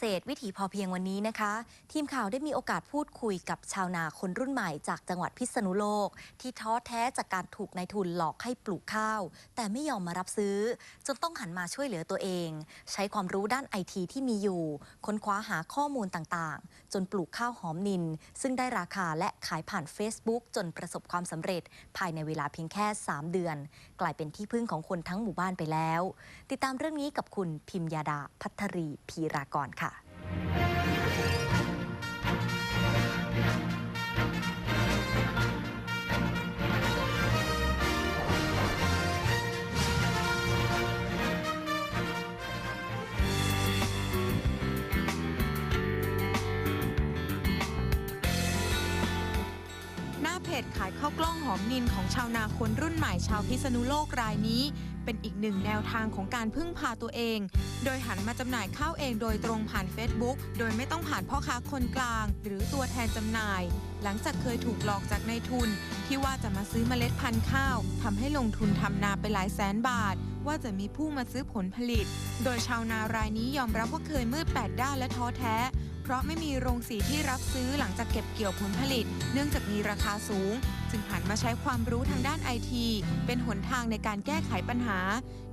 เศษวิถีพอเพียงวันนี้นะคะ ทีมข่าวได้มีโอกาสพูดคุยกับชาวนาคนรุ่นใหม่จากจังหวัดพิษณุโลก ที่ท้อแท้จากการถูกนายทุนหลอกให้ปลูกข้าว แต่ไม่ยอมมารับซื้อ จนต้องหันมาช่วยเหลือตัวเอง ใช้ความรู้ด้านไอทีที่มีอยู่ ค้นคว้าหาข้อมูลต่างๆ จนปลูกข้าวหอมนิน ซึ่งได้ราคาและขายผ่าน Facebook จนประสบความสำเร็จ ภายในเวลาเพียงแค่ 3 เดือน กลายเป็นที่พึ่งของคนทั้งหมู่บ้านไปแล้ว ติดตามเรื่องนี้กับคุณพิมยาดาพัทรีพีรากรค่ะ จขายข้าวกล้องหอมนินของชาวนาคนรุ่นใหม่ชาวพิษณุโลกรายนี้ เป็นอีกหนึ่งแนวทางของการพึ่งพาตัวเอง โดยหันมาจำหน่ายข้าวเองโดยตรงผ่าน Facebook โดยไม่ต้องผ่านพ่อค้าคนกลาง หรือตัวแทนจำหน่าย หลังจากเคยถูกหลอกจากนายทุน ที่ว่าจะมาซื้อเมล็ดพันธุ์ข้าวทำให้ลงทุนทำนาไปหลายแสนบาท ว่าจะมีผู้มาซื้อผลผลิต โดยชาวนารายนี้ยอมรับว่าเคยมืดแปดด้านและท้อแท้ เพราะไม่มีโรงสีที่รับซื้อหลังจากเก็บเกี่ยวผลผลิต เนื่องจากมีราคาสูง จึงหันมาใช้ความรู้ทางด้านไอทีเป็นหนทางในการแก้ไขปัญหา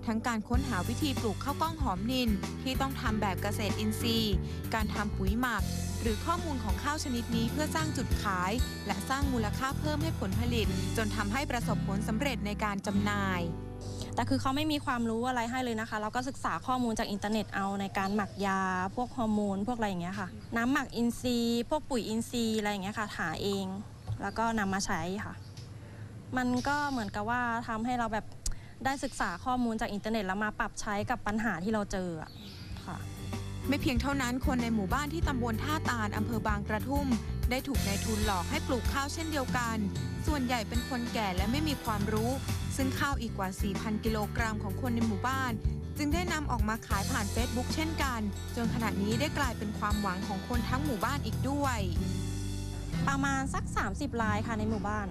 ทั้งการค้นหาวิธีปลูกข้าวกล้องหอมนิน ที่ต้องทำแบบเกษตรอินทรีย์ การทำปุ๋ยหมัก หรือข้อมูลของข้าวชนิดนี้เพื่อสร้างจุดขาย และสร้างมูลค่าเพิ่มให้ผลผลิต จนทำให้ประสบผลสำเร็จในการจำหน่าย แต่คือเขาไม่มีความรู้อะไรให้เลยนะคะ เราก็ศึกษาข้อมูลจากอินเทอร์เน็ตเอาในการหมักยา พวกฮอร์โมนพวกอะไรอย่างเงี้ยค่ะ น้ำหมักอินทรีย์พวกปุ๋ยอินทรีย์อะไรอย่างเงี้ยค่ะหาเอง แล้วก็นำมาใช้ค่ะ มันก็เหมือนกับว่าทำให้เราแบบได้ศึกษาข้อมูลจากอินเทอร์เน็ตแล้วมาปรับใช้กับปัญหาที่เราเจอค่ะ ไม่เพียงเท่านั้นคนในหมู่บ้านที่ตำบลท่าตาลอำเภอบางกระทุ่ม ได้ถูกนายทุนหลอกให้ปลูกข้าวเช่นเดียวกัน ส่วนใหญ่เป็นคนแก่และไม่มีความรู้ ซึ่งข้าวอีกกว่า 4,000 กิโลกรัมของคนในหมู่บ้าน จึงได้นำออกมาขายผ่าน Facebook เช่นกัน จนขณะนี้ได้กลายเป็นความหวังของคนทั้งหมู่บ้านอีกด้วย ประมาณสัก 30รายค่ะในหมู่บ้าน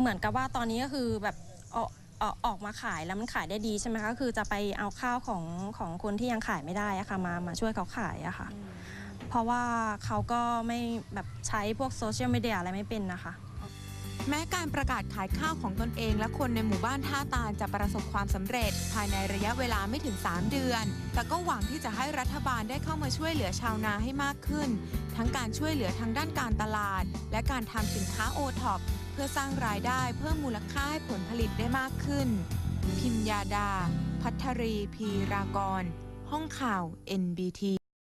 เหมือนกับว่าตอนนี้ก็คือแบบออกออกออกมาขายแล้วมันขายได้ดีใช่ไหมคะก็คือจะไปเอาข้าวของของคนที่ยังขายไม่ได้อะค่ะมามาช่วยเขาขายอะค่ะ เพราะว่าเขาก็ไม่แบบใช้พวกโซเชียลมีเดียอะไรไม่เป็นนะคะ แม้การประกาศขายข้าวของตนเองและคนในหมู่บ้านท่าตาลจะประสบความสำเร็จ ภายในระยะเวลาไม่ถึง 3 เดือน แต่ก็หวังที่จะให้รัฐบาลได้เข้ามาช่วยเหลือชาวนาให้มากขึ้น ทั้งการช่วยเหลือทางด้านการตลาด และการทำสินค้าโอท็อปเพื่อสร้างรายได้เพิ่มมูลค่าให้ผลผลิตได้มากขึ้น พิมยาดา พัทรี พีรากร ห้องข่าว NBT